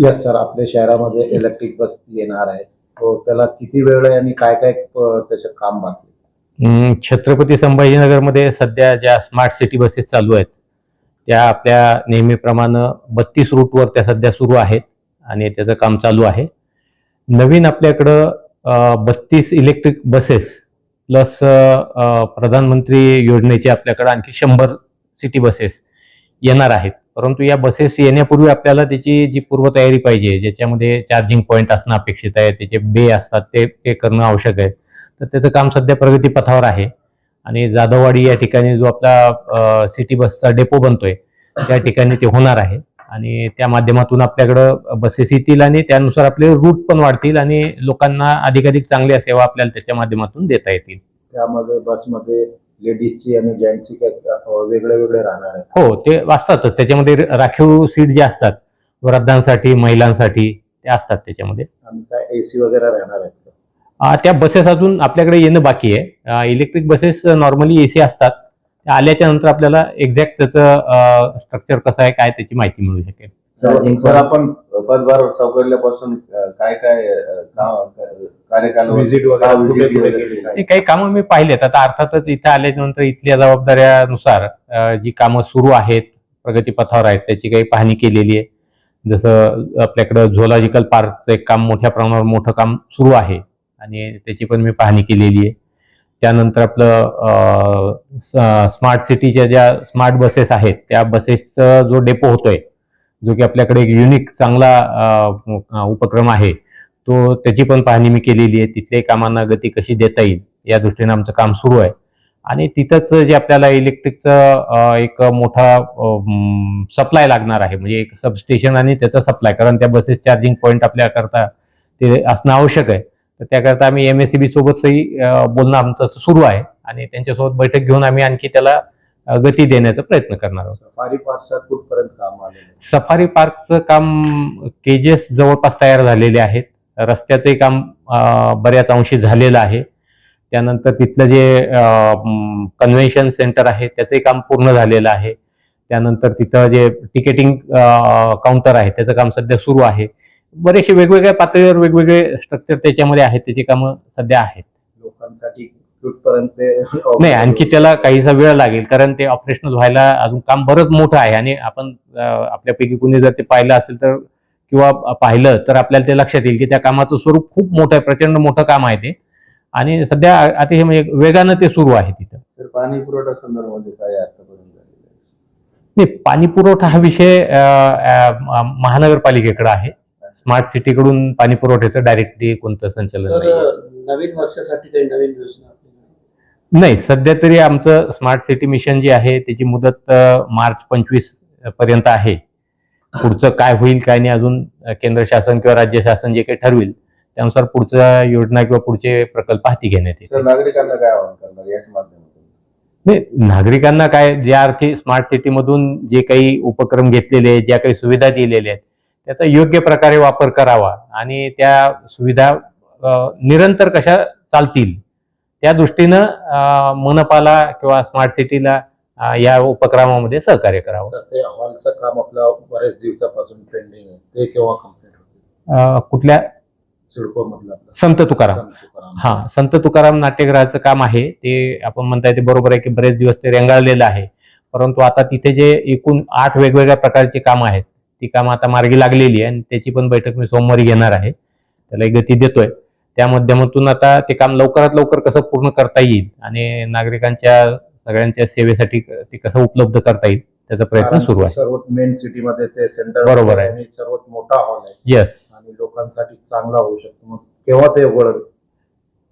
Yes sir आपल्या शहरामध्ये electric bus येणार आहे. हो, त्याला किती वेळ आहे आणि काय काय अ, त्याचं काम बाकी छत्रपती संभाजीनगरमध्ये सध्या ज्या स्मार्ट सिटी बसेस चालू आहेत त्या आपल्या नेहमीप्रमाणे बत्तीस रूटवर त्या सध्या सुरू आहेत आणि त्याचं काम चालू आहे. नवीन आपल्याकडं बत्तीस इलेक्ट्रिक बसेस प्लस प्रधानमंत्री योजनेचे आपल्याकडं आणखी शंभर सिटी बसेस येणार आहेत. परंतु या बसेस येण्यापूर्वी आपल्याला त्याची जी पूर्वतयारी पाहिजे ज्याच्यामध्ये चार्जिंग पॉईंट असणं अपेक्षित आहे त्याचे बे असतात ते ते करणं आवश्यक आहे. तर त्याचं काम सध्या प्रगतीपथावर आहे. आणि जाधववाडी या ठिकाणी जो आपला सिटी बसचा डेपो बनतोय त्या ठिकाणी ते होणार आहे. आणि त्या माध्यमातून आपल्याकडं बसेस येतील आणि त्यानुसार आपले रूट पण वाढतील आणि लोकांना अधिकाधिक चांगल्या सेवा आपल्याला त्याच्या माध्यमातून देता येतील. त्यामध्ये बसमध्ये लेडीजची आणि जेंट्सची वेगळे वेगळे राहणार आहे. हो ते असतातच. त्याच्यामध्ये राखीव सीट जे असतात वृद्धांसाठी महिलांसाठी ते असतात त्याच्यामध्ये. आणि काय एसी वगैरे राहणार आहेत त्या बसेस अजून आपल्याकडे येणं बाकी आहे. इलेक्ट्रिक बसेस नॉर्मली एसी असतात. आल्याच्यानंतर आपल्याला एक्झॅक्ट त्याचं स्ट्रक्चर कसं आहे काय त्याची माहिती मिळू शकेल. सर आपण पदभार सावरल्यापासून अ, काय काय वगैरे हा? हे काही कामं मी पाहिलेत. आता अर्थातच इथं आल्याच्यानंतर इथल्या जबाबदाऱ्यानुसार जी कामं सुरू आहेत प्रगतीपथावर आहेत त्याची काही पाहणी केलेली आहे. जसं आपल्याकडं झोलॉजिकल पार्कचं एक काम मोठ्या प्रमाणावर मोठं काम सुरू आहे आणि त्याची पण मी पाहणी केलेली आहे. त्यानंतर आपलं स्मार्ट सिटीच्या ज्या स्मार्ट बसेस आहेत त्या बसेसचा जो डेपो होतोय जो की आपल्याकडे एक युनिक चांगला उपक्रम आहे तो त्याची पण पाहणी मी केलेली आहे. तिथल्याही कामांना गती कशी देता येईल या दृष्टीने आमचं काम सुरू आहे. आणि तिथंच जे आपल्याला इलेक्ट्रिकचं एक मोठा सप्लाय लागणार आहे. म्हणजे एक सबस्टेशन आणि त्याचा सप्लाय कारण त्या बसेस चार्जिंग पॉईंट आपल्याकरता ते असणं आवश्यक आहे. तर त्याकरता आम्ही एम एस सी बी सोबतही बोलणं आमचं सुरू आहे. आणि त्यांच्यासोबत बैठक घेऊन आम्ही आणखी त्याला गती देण्याचा प्रयत्न करणार आहोत. सफारी पार्कचा कुठपर्यंत काम? सफारी पार्कचं काम केजेस जवळपास तयार झालेले आहेत. रस्त्याचंही काम बऱ्याच अंशी झालेलं आहे. त्यानंतर तिथलं जे कन्व्हेन्शन सेंटर आहे त्याचंही काम पूर्ण झालेलं आहे. त्यानंतर तिथं जे तिकेटिंग काउंटर आहे त्याचं काम सध्या सुरू आहे. बरेचसे वेगवेगळ्या पातळीवर वेगवेगळे स्ट्रक्चर त्याच्यामध्ये आहेत त्याची कामं सध्या आहेत. लोकांसाठी नाही आणखी त्याला काहीसा वेळ लागेल कारण ते ऑपरेशनल व्हायला अजून काम बरंच मोठं आहे. आणि आपण आपल्यापैकी कुणी जर ते पाहिलं असेल तर किंवा पाहिलं तर आपल्याला ते लक्षात येईल की त्या कामाचं स्वरूप खूप मोठं आहे प्रचंड मोठं काम आहे ते. आणि सध्या अतिशय म्हणजे वेगानं ते सुरू आहे तिथं. सर पाणी पुरवठा संदर्भामध्ये काय आतापर्यंत? नाही पाणी पुरवठा हा विषय महानगरपालिकेकडे आहे. स्मार्ट सिटीकडून पाणी पुरवठ्याचं डायरेक्टली कोणतं संचालन नाही. नवीन वर्षासाठी काही नवीन योजना नाही सध्या तरी आमचं स्मार्ट सिटी मिशन जे आहे त्याची मुदत मार्च पंचवीसपर्यंत आहे. पुढचं काय होईल काय नाही अजून केंद्र शासन किंवा राज्य शासन जे काही ठरविल त्यानुसार पुढच्या योजना किंवा पुढचे प्रकल्प हाती घेण्यात येतील. नागरिकांना काय आवाहन करणार याच माध्यमातून? नाही नागरिकांना काय ज्या अर्थी स्मार्ट सिटीमधून जे काही उपक्रम घेतलेले आहेत ज्या काही सुविधा दिलेल्या आहेत त्याचा योग्य प्रकारे वापर करावा आणि त्या सुविधा निरंतर कशा चालतील त्या दृष्टीनं मनपाला किंवा स्मार्ट सिटीला या उपक्रमामध्ये सहकार्य करावं. ते हॉलचं काम आपलं बऱ्याच दिवसापासून पेंडिंग आहे. ते केव्हा कंप्लीट अ, कुठल्या? सिडको मधलं संत तुकाराम. हा संत तुकाराम नाट्यगृहाचं काम आहे. ते आपण म्हणताय ते बरोबर आहे की बरेच दिवस ते रेंगाळलेलं आहे. परंतु आता तिथे जे एकूण आठ वेगवेगळ्या प्रकारची कामं आहेत ती कामं आता मार्गी लागलेली आहे आणि त्याची पण बैठक मी सोमवारी घेणार आहे. त्याला एक गती देतोय. त्या माध्यमातून आता ते काम लवकरात लवकर कसं पूर्ण करता येईल आणि नागरिकांच्या सगळ्यांच्या सेवेसाठी ते कसं उपलब्ध करता येईल त्याचा प्रयत्न सुरू आहे. सर्वात मेन सिटी मध्ये ते सेंटर बरोबर आहे. आणि सर्वात मोठा हॉल आहे. येस आणि लोकांसाठी चांगला होऊ शकतो. मग केव्हा ते उघड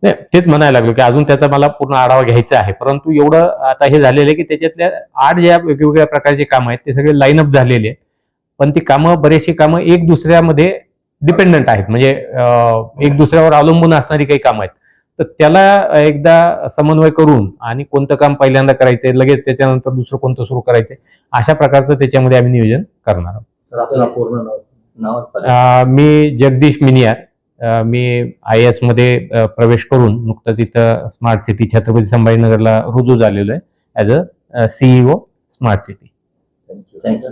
नाही तेच म्हणायला लागलो की अजून त्याचा मला पूर्ण आढावा घ्यायचा आहे. परंतु एवढं आता हे झालेलं आहे की त्याच्यातल्या आठ ज्या वेगवेगळ्या प्रकारचे कामं आहेत ते सगळे लाईनअप झालेले आहेत. पण ती कामं बरेचशी कामं एक दुसऱ्यामध्ये डिपेंडंट आहेत. म्हणजे एक दुसऱ्यावर अवलंबून असणारी काही कामं आहेत. तर त्याला एकदा समन्वय करून आणि कोणतं काम पहिल्यांदा करायचंय लगेच त्याच्यानंतर दुसरं कोणतं सुरू करायचंय अशा प्रकारचं त्याच्यामध्ये आम्ही नियोजन करणार आहोत. मी जगदीश मिनिया अं, मी आय एसमध्ये प्रवेश करून नुकतंच इथं स्मार्ट सिटी छत्रपती संभाजीनगरला रुजू झालेलो आहे. As a CEO smart city. Thank you thank you